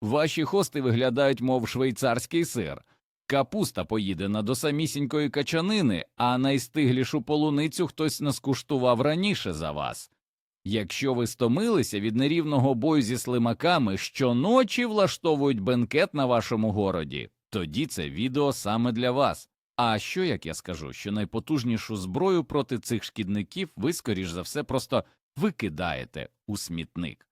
Ваші хости виглядають, мов швейцарський сир. Капуста поїде на до самісінької качанини, а найстиглішу полуницю хтось наскуштував раніше за вас. Якщо ви стомилися від нерівного бою зі слимаками, щоночі влаштовують бенкет на вашому городі, тоді це відео саме для вас. А що як я скажу, що найпотужнішу зброю проти цих шкідників ви, скоріш за все, просто викидаєте у смітник.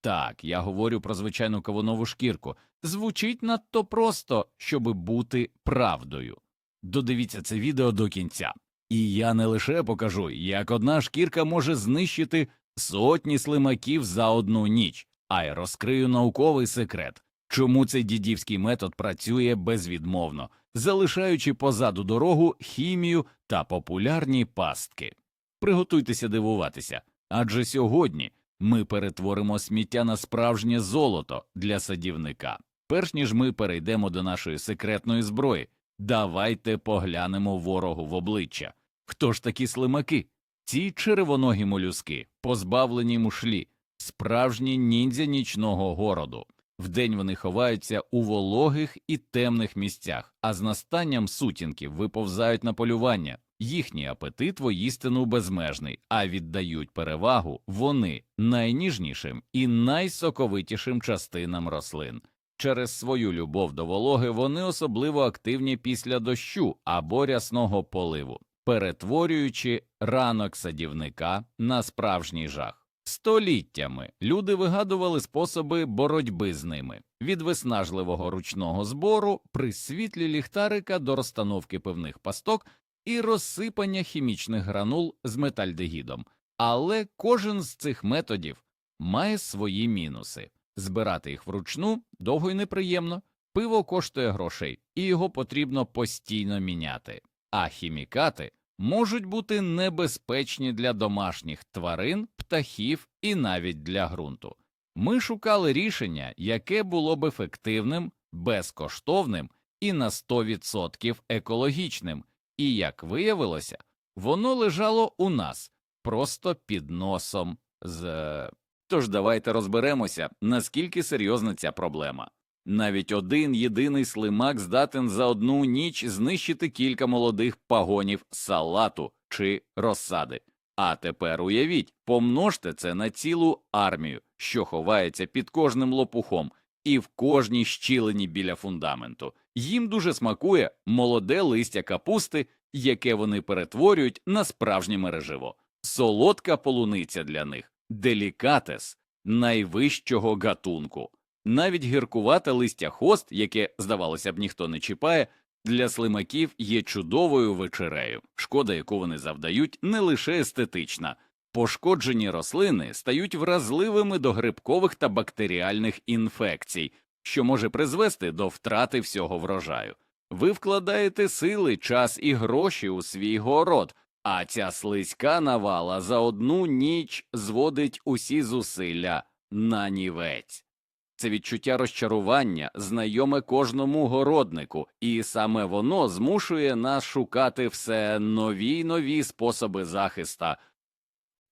Так, я говорю про звичайну кавунову шкірку. Звучить надто просто, щоби бути правдою. Додивіться це відео до кінця. І я не лише покажу, як одна шкірка може знищити сотні слимаків за одну ніч, а й розкрию науковий секрет, чому цей дідівський метод працює безвідмовно, залишаючи позаду дорогу хімію та популярні пастки. Приготуйтеся дивуватися, адже сьогодні ми перетворимо сміття на справжнє золото для садівника. Перш ніж ми перейдемо до нашої секретної зброї, давайте поглянемо ворогу в обличчя. Хто ж такі слимаки? Ці червоногі молюски, позбавлені мушлі, справжні ніндзя нічного городу. Вдень вони ховаються у вологих і темних місцях, а з настанням сутінків виповзають на полювання. Їхній апетит воїстину безмежний, а віддають перевагу вони найніжнішим і найсоковитішим частинам рослин. Через свою любов до вологи вони особливо активні після дощу або рясного поливу, перетворюючи ранок садівника на справжній жах. Століттями люди вигадували способи боротьби з ними від виснажливого ручного збору при світлі ліхтарика до розстановки пивних пасток і розсипання хімічних гранул з метальдегідом. Але кожен з цих методів має свої мінуси. Збирати їх вручну довго й неприємно, пиво коштує грошей, і його потрібно постійно міняти. А хімікати можуть бути небезпечні для домашніх тварин, птахів і навіть для ґрунту. Ми шукали рішення, яке було б ефективним, безкоштовним і на 100% екологічним, і, як виявилося, воно лежало у нас просто під носом з. Тож давайте розберемося, наскільки серйозна ця проблема. Навіть один єдиний слимак здатен за одну ніч знищити кілька молодих пагонів салату чи розсади. А тепер уявіть, помножте це на цілу армію, що ховається під кожним лопухом і в кожній щілині біля фундаменту. Їм дуже смакує молоде листя капусти, яке вони перетворюють на справжнє мереживо. Солодка полуниця для них, делікатес найвищого гатунку. Навіть гіркувате листя хост, яке, здавалося б, ніхто не чіпає, для слимаків є чудовою вечерею, шкода, яку вони завдають, не лише естетична. Пошкоджені рослини стають вразливими до грибкових та бактеріальних інфекцій, що може призвести до втрати всього врожаю. Ви вкладаєте сили, час і гроші у свій город, а ця слизька навала за одну ніч зводить усі зусилля на нівець. Це відчуття розчарування знайоме кожному городнику, і саме воно змушує нас шукати все нові й нові способи захиста.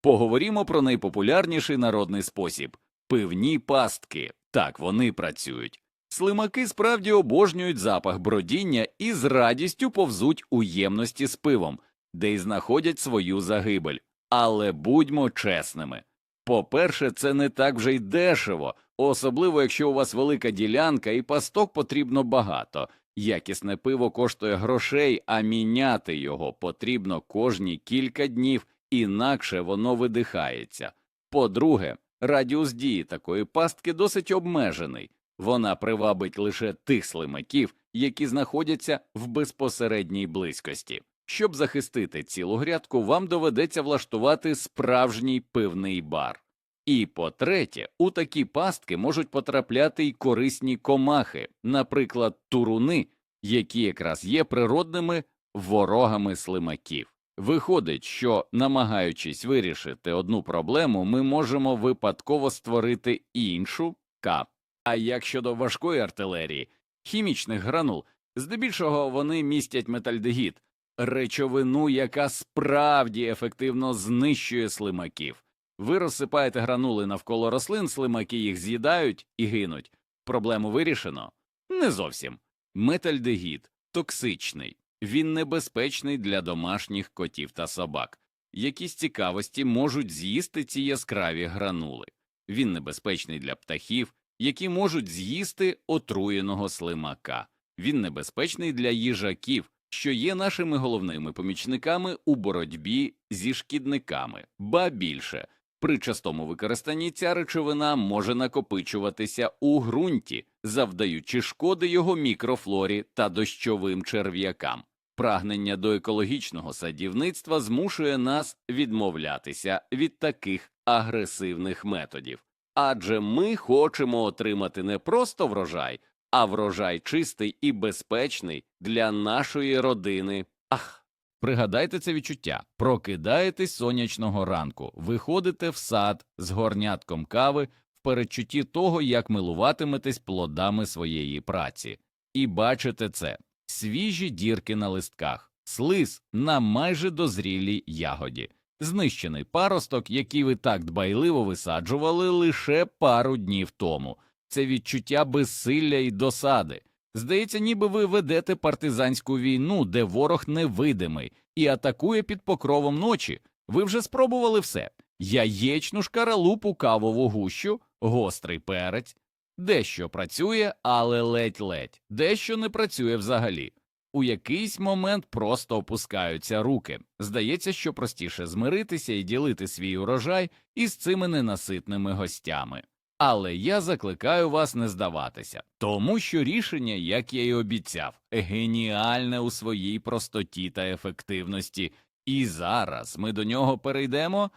Поговоримо про найпопулярніший народний спосіб пивні пастки. Так вони працюють. Слимаки справді обожнюють запах бродіння і з радістю повзуть у ємності з пивом, де й знаходять свою загибель. Але будьмо чесними. По-перше, це не так вже й дешево, особливо якщо у вас велика ділянка і пасток потрібно багато. Якісне пиво коштує грошей, а міняти його потрібно кожні кілька днів, інакше воно видихається. По-друге, радіус дії такої пастки досить обмежений. Вона привабить лише тих слимаків, які знаходяться в безпосередній близькості. Щоб захистити цілу грядку, вам доведеться влаштувати справжній пивний бар. І по-третє, у такі пастки можуть потрапляти й корисні комахи, наприклад, туруни, які якраз є природними ворогами слимаків. Виходить, що, намагаючись вирішити одну проблему, ми можемо випадково створити іншу кап. А як щодо важкої артилерії, хімічних гранул, здебільшого вони містять метальдегід, речовину, яка справді ефективно знищує слимаків. Ви розсипаєте гранули навколо рослин, слимаки їх з'їдають і гинуть. Проблему вирішено? Не зовсім. Метальдегід токсичний, він небезпечний для домашніх котів та собак, які з цікавості можуть з'їсти ці яскраві гранули. Він небезпечний для птахів, які можуть з'їсти отруєного слимака. Він небезпечний для їжаків, що є нашими головними помічниками у боротьбі зі шкідниками, ба більше. При частому використанні ця речовина може накопичуватися у ґрунті, завдаючи шкоди його мікрофлорі та дощовим черв'якам. Прагнення до екологічного садівництва змушує нас відмовлятися від таких агресивних методів, адже ми хочемо отримати не просто врожай, а врожай чистий і безпечний для нашої родини. Ах. Пригадайте це відчуття. Прокидаєтесь сонячного ранку, виходите в сад з горнятком кави в передчутті того, як милуватиметесь плодами своєї праці, і бачите це свіжі дірки на листках, слиз на майже дозрілій ягоді, знищений паросток, який ви так дбайливо висаджували лише пару днів тому. Це відчуття безсилля і досади. Здається, ніби ви ведете партизанську війну, де ворог невидимий і атакує під покровом ночі. Ви вже спробували все яєчну шкаралупу, кавову гущу, гострий перець, дещо працює, але ледь-ледь, дещо не працює взагалі. У якийсь момент просто опускаються руки. Здається, що простіше змиритися і ділити свій урожай із цими ненаситними гостями. Але я закликаю вас не здаватися, тому що рішення, як я й обіцяв, геніальне у своїй простоті та ефективності, і зараз ми до нього перейдемо.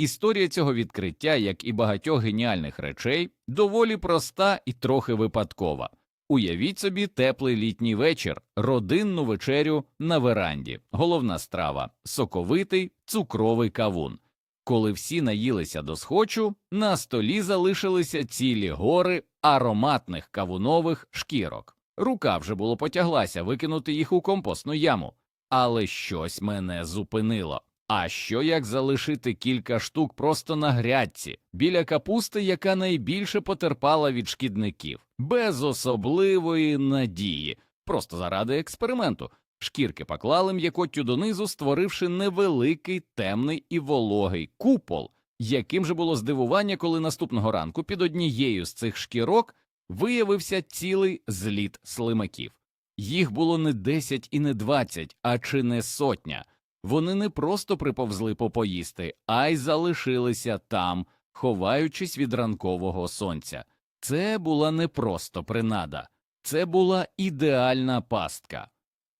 Історія цього відкриття, як і багатьох геніальних речей, доволі проста і трохи випадкова. Уявіть собі теплий літній вечір, родинну вечерю на веранді, головна страва, соковитий цукровий кавун. Коли всі наїлися до схочу, на столі залишилися цілі гори ароматних кавунових шкірок. Рука вже було потяглася викинути їх у компостну яму, але щось мене зупинило. А що як залишити кілька штук просто на грядці, біля капусти, яка найбільше потерпала від шкідників, без особливої надії, просто заради експерименту. Шкірки поклали м'якоттю донизу, створивши невеликий темний і вологий купол, яким же було здивування, коли наступного ранку під однією з цих шкірок виявився цілий зліт слимаків. Їх було не десять і не двадцять, а чи не сотня. Вони не просто приповзли попоїсти, а й залишилися там, ховаючись від ранкового сонця. Це була не просто принада, це була ідеальна пастка.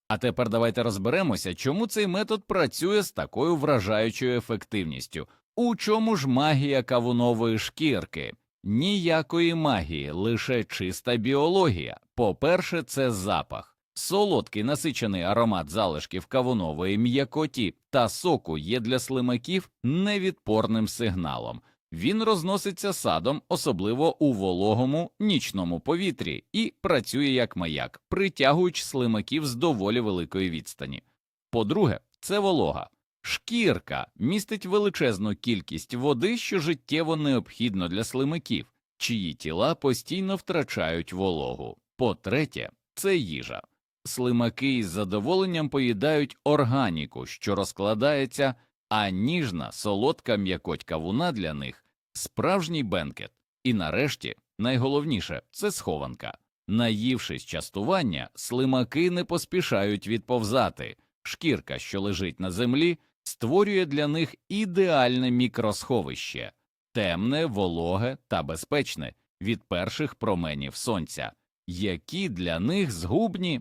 А тепер давайте розберемося, чому цей метод працює з такою вражаючою ефективністю. У чому ж магія кавунової шкірки? Ніякої магії, лише чиста біологія. По-перше, це запах. Солодкий насичений аромат залишків кавунової м'якоті та соку є для слимаків невідпорним сигналом. Він розноситься садом, особливо у вологому нічному повітрі, і працює як маяк, притягуючи слимаків з доволі великої відстані. По-друге, це волога. Шкірка містить величезну кількість води, що життєво необхідно для слимаків, чиї тіла постійно втрачають вологу. По-третє, це їжа. Слимаки із задоволенням поїдають органіку, що розкладається, а ніжна солодка м'якоть кавуна для них справжній бенкет. І нарешті, найголовніше це схованка. Наївшись частування, слимаки не поспішають відповзати. Шкірка, що лежить на землі, створює для них ідеальне мікросховище, темне, вологе та безпечне від перших променів сонця, які для них згубні.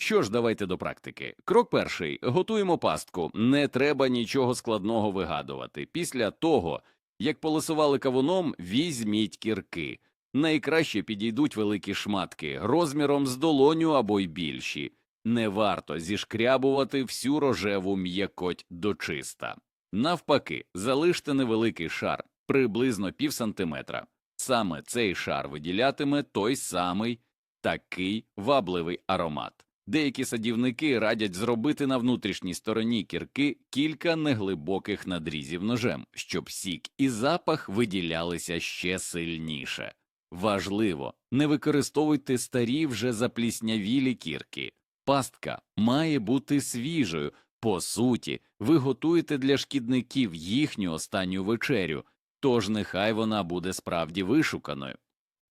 Що ж, давайте до практики. Крок перший готуємо пастку. Не треба нічого складного вигадувати. Після того, як полисували кавуном, візьміть кірки. Найкраще підійдуть великі шматки розміром з долоню або й більші. Не варто зішкрябувати всю рожеву м'якоть дочиста. Навпаки, залиште невеликий шар, приблизно пів сантиметра. Саме цей шар виділятиме той самий такий вабливий аромат. Деякі садівники радять зробити на внутрішній стороні кірки кілька неглибоких надрізів ножем, щоб сік і запах виділялися ще сильніше. Важливо, не використовуйте старі вже запліснявілі кірки. Пастка має бути свіжою. По суті, ви готуєте для шкідників їхню останню вечерю, тож нехай вона буде справді вишуканою.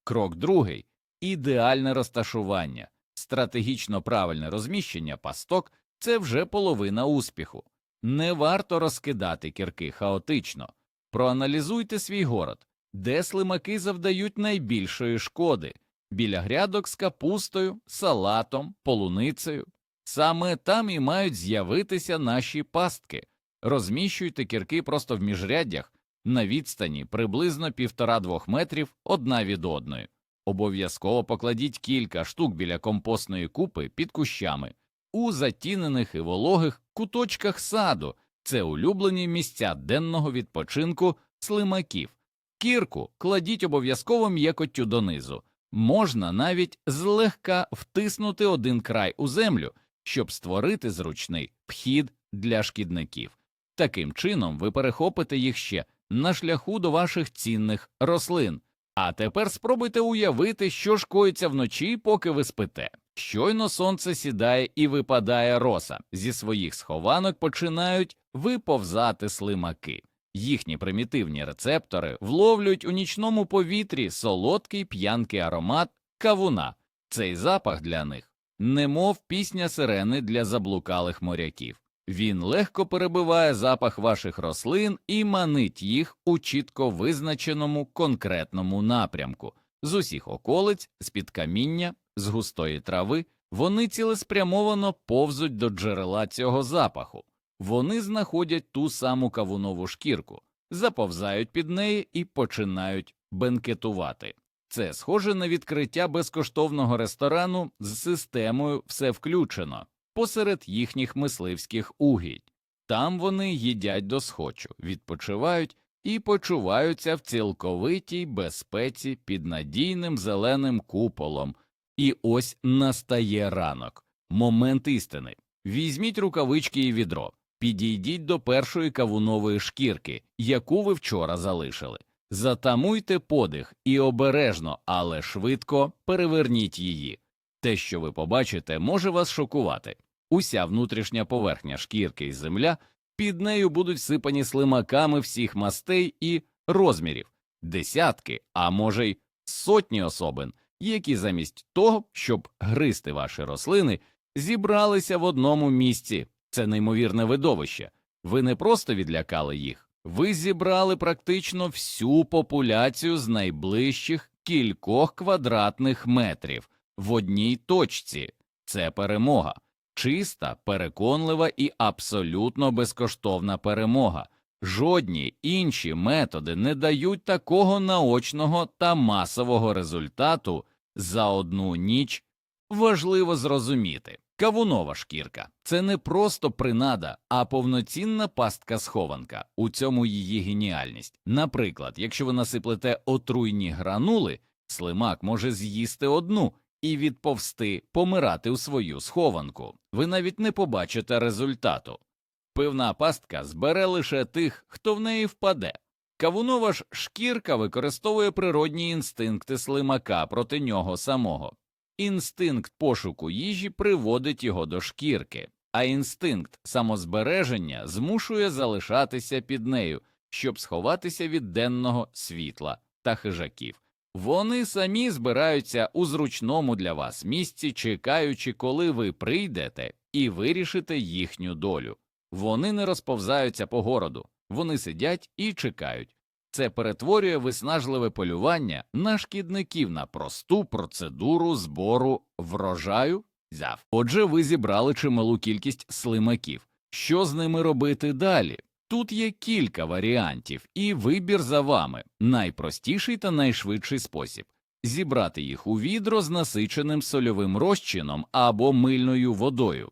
Крок другий ідеальне розташування. Стратегічно правильне розміщення пасток це вже половина успіху. Не варто розкидати кірки хаотично. Проаналізуйте свій город, де слимаки завдають найбільшої шкоди біля грядок з капустою, салатом, полуницею. Саме там і мають з'явитися наші пастки. Розміщуйте кірки просто в міжряддях на відстані приблизно півтора-двох метрів одна від одної. Обов'язково покладіть кілька штук біля компостної купи під кущами, у затінених і вологих куточках саду. Це улюблені місця денного відпочинку слимаків. Кірку кладіть обов'язково м'якоттю донизу. Можна навіть злегка втиснути один край у землю, щоб створити зручний вхід для шкідників. Таким чином ви перехопите їх ще на шляху до ваших цінних рослин. А тепер спробуйте уявити, що ж коїться вночі, поки ви спите. Щойно сонце сідає і випадає роса. Зі своїх схованок починають виповзати слимаки. Їхні примітивні рецептори вловлюють у нічному повітрі солодкий п'янкий аромат кавуна. Цей запах для них немов пісня сирени для заблукалих моряків. Він легко перебиває запах ваших рослин і манить їх у чітко визначеному конкретному напрямку. З усіх околиць, з під каміння, з густої трави, вони цілеспрямовано повзуть до джерела цього запаху. Вони знаходять ту саму кавунову шкірку, заповзають під неї і починають бенкетувати. Це схоже на відкриття безкоштовного ресторану з системою все включено посеред їхніх мисливських угідь. Там вони їдять до схочу, відпочивають і почуваються в цілковитій безпеці під надійним зеленим куполом. І ось настає ранок, момент істини. Візьміть рукавички і відро, підійдіть до першої кавунової шкірки, яку ви вчора залишили. Затамуйте подих і обережно, але швидко переверніть її. Те, що ви побачите, може вас шокувати. Уся внутрішня поверхня шкірки і земля під нею будуть сипані слимаками всіх мастей і розмірів, десятки, а може й сотні особин, які замість того, щоб гризти ваші рослини, зібралися в одному місці. Це неймовірне видовище. Ви не просто відлякали їх, ви зібрали практично всю популяцію з найближчих кількох квадратних метрів в одній точці. Це перемога. Чиста, переконлива і абсолютно безкоштовна перемога. Жодні інші методи не дають такого наочного та масового результату за одну ніч. Важливо зрозуміти, кавунова шкірка це не просто принада, а повноцінна пастка схованка. У цьому її геніальність. Наприклад, якщо ви насиплете отруйні гранули, слимак може з'їсти одну і відповсти помирати у свою схованку. Ви навіть не побачите результату. Пивна пастка збере лише тих, хто в неї впаде. Кавунова ж шкірка використовує природні інстинкти слимака проти нього самого. Інстинкт пошуку їжі приводить його до шкірки, а інстинкт самозбереження змушує залишатися під нею, щоб сховатися від денного світла та хижаків. Вони самі збираються у зручному для вас місці, чекаючи, коли ви прийдете і вирішите їхню долю. Вони не розповзаються по городу, вони сидять і чекають. Це перетворює виснажливе полювання на шкідників на просту процедуру збору врожаю. Зяв. Отже, ви зібрали чималу кількість слимаків. Що з ними робити далі? Тут є кілька варіантів, і вибір за вами найпростіший та найшвидший спосіб зібрати їх у відро з насиченим сольовим розчином або мильною водою.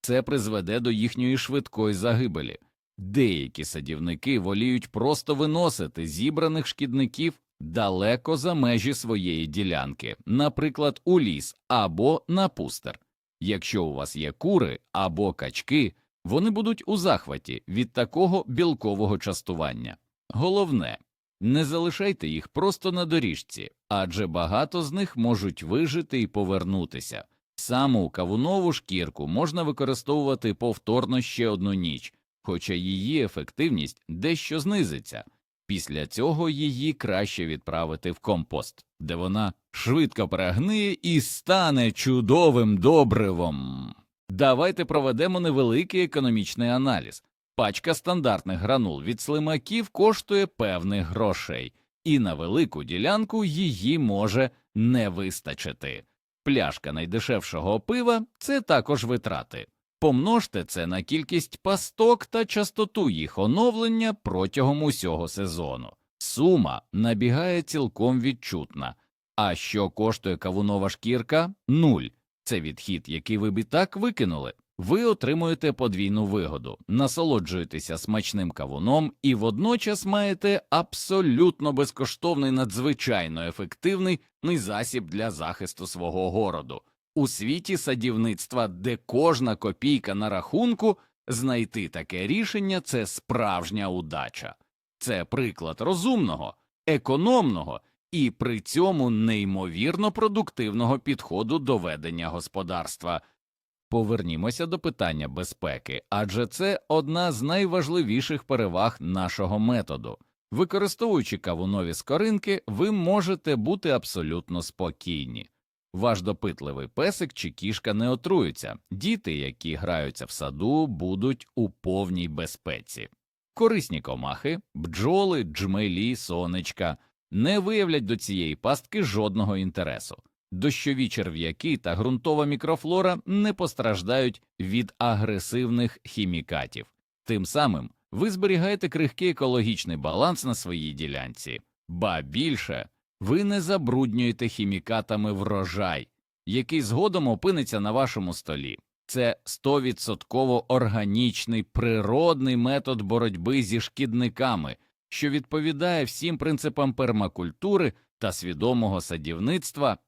Це призведе до їхньої швидкої загибелі. Деякі садівники воліють просто виносити зібраних шкідників далеко за межі своєї ділянки, наприклад, у ліс або на пустер. Якщо у вас є кури або качки, вони будуть у захваті від такого білкового частування. Головне Не залишайте їх просто на доріжці, адже багато з них можуть вижити і повернутися. Саму кавунову шкірку можна використовувати повторно ще одну ніч, хоча її ефективність дещо знизиться. Після цього її краще відправити в компост, де вона швидко перегниє і стане чудовим добривом. Давайте проведемо невеликий економічний аналіз. Пачка стандартних гранул від слимаків коштує певних грошей, і на велику ділянку її може не вистачити. Пляшка найдешевшого пива це також витрати. Помножте це на кількість пасток та частоту їх оновлення протягом усього сезону. Сума набігає цілком відчутна. А що коштує кавунова шкірка? Нуль. Це відхід, який ви б і так викинули. Ви отримуєте подвійну вигоду, насолоджуєтеся смачним кавуном і водночас маєте абсолютно безкоштовний надзвичайно ефективний засіб для захисту свого городу. У світі садівництва, де кожна копійка на рахунку, знайти таке рішення це справжня удача. Це приклад розумного, економного і при цьому неймовірно продуктивного підходу до ведення господарства. Повернімося до питання безпеки, адже це одна з найважливіших переваг нашого методу. Використовуючи кавунові скоринки, ви можете бути абсолютно спокійні. Ваш допитливий песик чи кішка не отруються, діти, які граються в саду, будуть у повній безпеці. Корисні комахи, бджоли, джмелі, сонечка не виявлять до цієї пастки жодного інтересу. Дощові черв'яки та ґрунтова мікрофлора не постраждають від агресивних хімікатів. Тим самим ви зберігаєте крихкий екологічний баланс на своїй ділянці, ба більше ви не забруднюєте хімікатами врожай, який згодом опиниться на вашому столі. Це 100% органічний природний метод боротьби зі шкідниками, що відповідає всім принципам пермакультури та свідомого садівництва.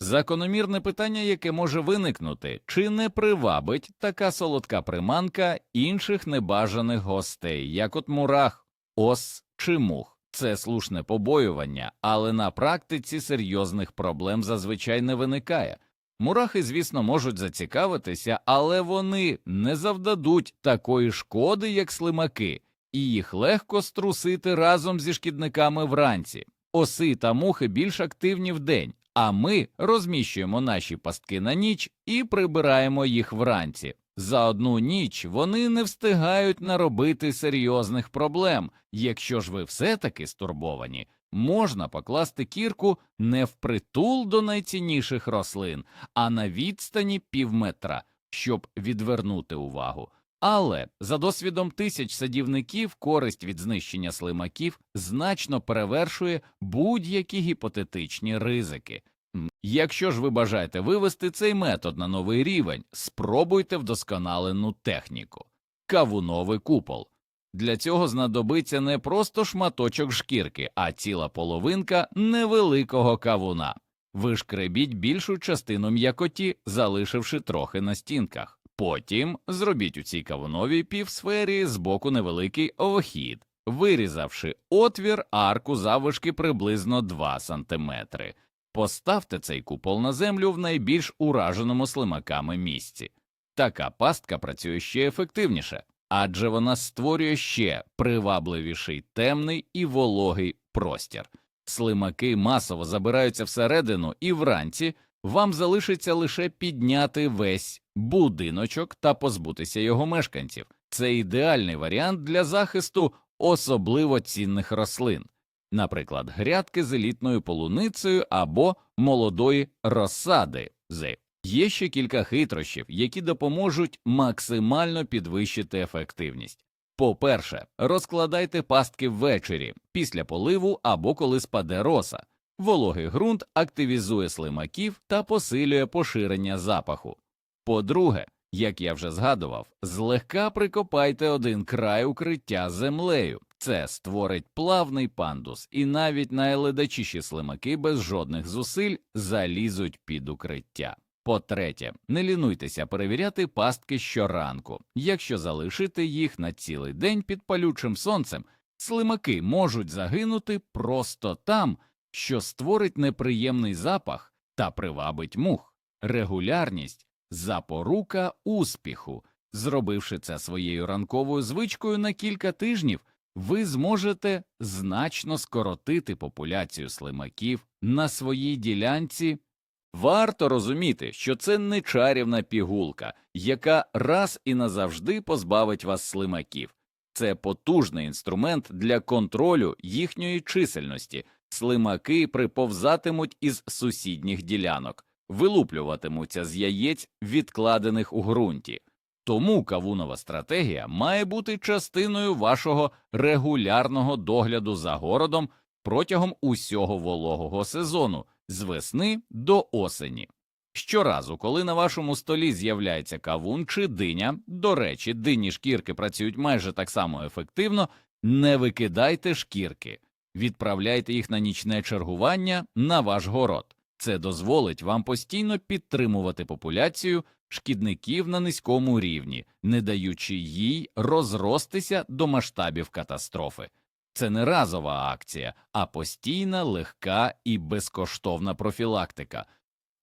Закономірне питання, яке може виникнути, чи не привабить така солодка приманка інших небажаних гостей, як от мурах, ос чи мух. Це слушне побоювання, але на практиці серйозних проблем зазвичай не виникає. Мурахи, звісно, можуть зацікавитися, але вони не завдадуть такої шкоди, як слимаки, і їх легко струсити разом зі шкідниками вранці. Оси та мухи більш активні вдень, а ми розміщуємо наші пастки на ніч і прибираємо їх вранці. За одну ніч вони не встигають наробити серйозних проблем. Якщо ж ви все таки стурбовані, можна покласти кірку не впритул до найцінніших рослин, а на відстані півметра, щоб відвернути увагу. Але за досвідом тисяч садівників користь від знищення слимаків значно перевершує будь-які гіпотетичні ризики. Якщо ж ви бажаєте вивести цей метод на новий рівень, спробуйте вдосконалену техніку кавуновий купол. Для цього знадобиться не просто шматочок шкірки, а ціла половинка невеликого кавуна. Вишкребіть більшу частину м'якоті, залишивши трохи на стінках. Потім зробіть у цій кавуновій півсфері з боку невеликий овохід, вирізавши отвір арку завишки приблизно 2 см. Поставте цей купол на землю в найбільш ураженому слимаками місці. Така пастка працює ще ефективніше, адже вона створює ще привабливіший темний і вологий простір. Слимаки масово забираються всередину, і вранці вам залишиться лише підняти весь будиночок та позбутися його мешканців. Це ідеальний варіант для захисту особливо цінних рослин наприклад, грядки з елітною полуницею або молодої розсади. Є ще кілька хитрощів, які допоможуть максимально підвищити ефективність. По-перше, розкладайте пастки ввечері після поливу або коли спаде роса. Вологий ґрунт активізує слимаків та посилює поширення запаху. По-друге, як я вже згадував, злегка прикопайте один край укриття землею. Це створить плавний пандус, і навіть найледачіші слимаки без жодних зусиль залізуть під укриття. По-третє, не лінуйтеся перевіряти пастки щоранку. Якщо залишити їх на цілий день під палючим сонцем, Слимаки можуть загинути просто там, що створить неприємний запах та привабить мух. Регулярність запорука успіху. Зробивши це своєю ранковою звичкою на кілька тижнів, ви зможете значно скоротити популяцію слимаків на своїй ділянці. Варто розуміти, що це не чарівна пігулка, яка раз і назавжди позбавить вас слимаків. Це потужний інструмент для контролю їхньої чисельності. Слимаки приповзатимуть із сусідніх ділянок, вилуплюватимуться з яєць, відкладених у ґрунті. Тому кавунова стратегія має бути частиною вашого регулярного догляду за городом протягом усього вологого сезону з весни до осені. Щоразу, коли на вашому столі з'являється кавун чи диня, до речі, динні шкірки працюють майже так само ефективно, не викидайте шкірки, відправляйте їх на нічне чергування на ваш город. Це дозволить вам постійно підтримувати популяцію шкідників на низькому рівні, не даючи їй розростися до масштабів катастрофи. Це не разова акція, а постійна, легка і безкоштовна профілактика.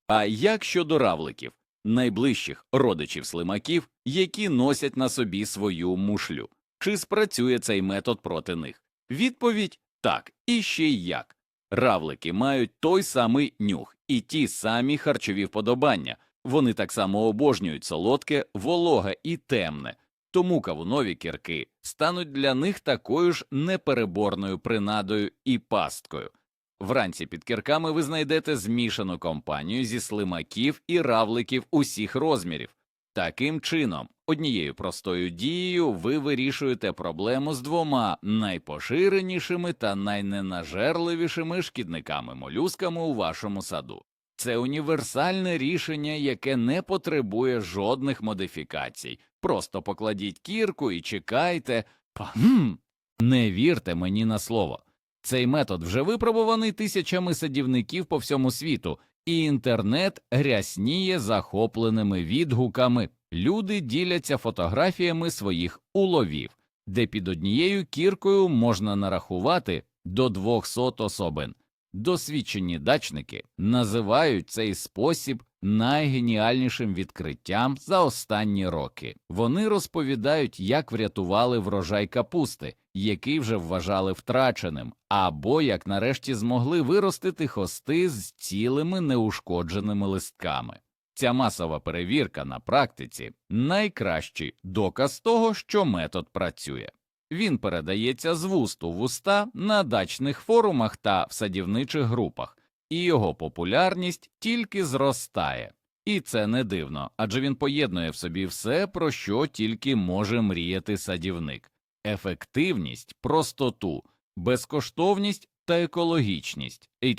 А як щодо равликів, найближчих родичів слимаків, які носять на собі свою мушлю? Чи спрацює цей метод проти них? Відповідь так, і ще як. Равлики мають той самий нюх і ті самі харчові вподобання. Вони так само обожнюють солодке, вологе і темне, тому кавунові кірки стануть для них такою ж непереборною принадою і пасткою. Вранці під кірками ви знайдете змішану компанію зі слимаків і равликів усіх розмірів. Таким чином, однією простою дією ви вирішуєте проблему з двома найпоширенішими та найненажерливішими шкідниками молюсками у вашому саду. Це універсальне рішення, яке не потребує жодних модифікацій. Просто покладіть кірку і чекайте. Хм, не вірте мені на слово. Цей метод вже випробуваний тисячами садівників по всьому світу, і інтернет рясніє захопленими відгуками. Люди діляться фотографіями своїх уловів, де під однією кіркою можна нарахувати до 200 особин. Досвідчені дачники називають цей спосіб найгеніальнішим відкриттям за останні роки. Вони розповідають, як врятували врожай капусти, який вже вважали втраченим, або як нарешті змогли виростити хости з цілими неушкодженими листками. Ця масова перевірка на практиці найкращий доказ того, що метод працює. Він передається з вуст у вуста на дачних форумах та в садівничих групах, і його популярність тільки зростає. І це не дивно, адже він поєднує в собі все, про що тільки може мріяти садівник ефективність, простоту, безкоштовність та екологічність. І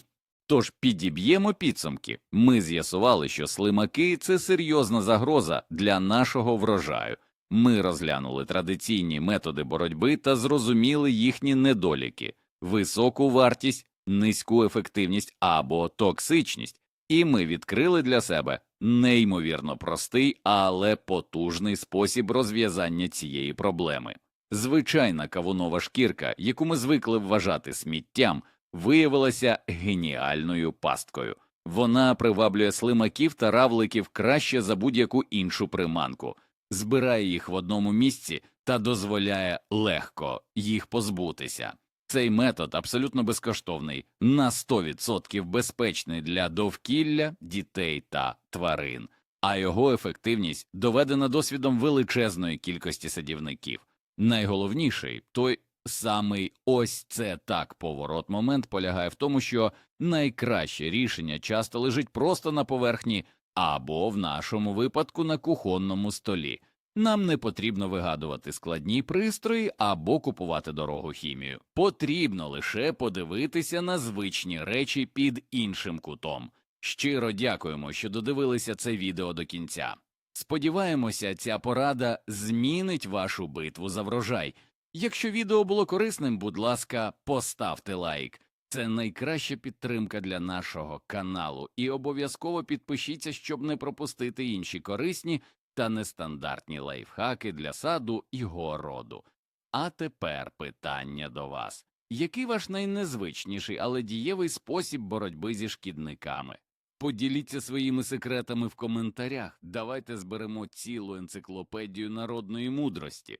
Тож підіб'ємо підсумки. Ми з'ясували, що слимаки це серйозна загроза для нашого врожаю. Ми розглянули традиційні методи боротьби та зрозуміли їхні недоліки, високу вартість, низьку ефективність або токсичність, і ми відкрили для себе неймовірно простий, але потужний спосіб розв'язання цієї проблеми. Звичайна кавунова шкірка, яку ми звикли вважати сміттям, виявилася геніальною пасткою. Вона приваблює слимаків та равликів краще за будь-яку іншу приманку збирає їх в одному місці та дозволяє легко їх позбутися. Цей метод абсолютно безкоштовний, на 100% безпечний для довкілля, дітей та тварин, а його ефективність доведена досвідом величезної кількості садівників. Найголовніший той самий ось це так поворот момент полягає в тому, що найкраще рішення часто лежить просто на поверхні або в нашому випадку на кухонному столі. Нам не потрібно вигадувати складні пристрої або купувати дорогу хімію. Потрібно лише подивитися на звичні речі під іншим кутом. Щиро дякуємо, що додивилися це відео до кінця. Сподіваємося, ця порада змінить вашу битву за врожай. Якщо відео було корисним, будь ласка, поставте лайк. Це найкраща підтримка для нашого каналу, і обов'язково підпишіться, щоб не пропустити інші корисні та нестандартні лайфхаки для саду і городу. А тепер питання до вас. Який ваш найнезвичніший, але дієвий спосіб боротьби зі шкідниками? Поділіться своїми секретами в коментарях. Давайте зберемо цілу енциклопедію народної мудрості.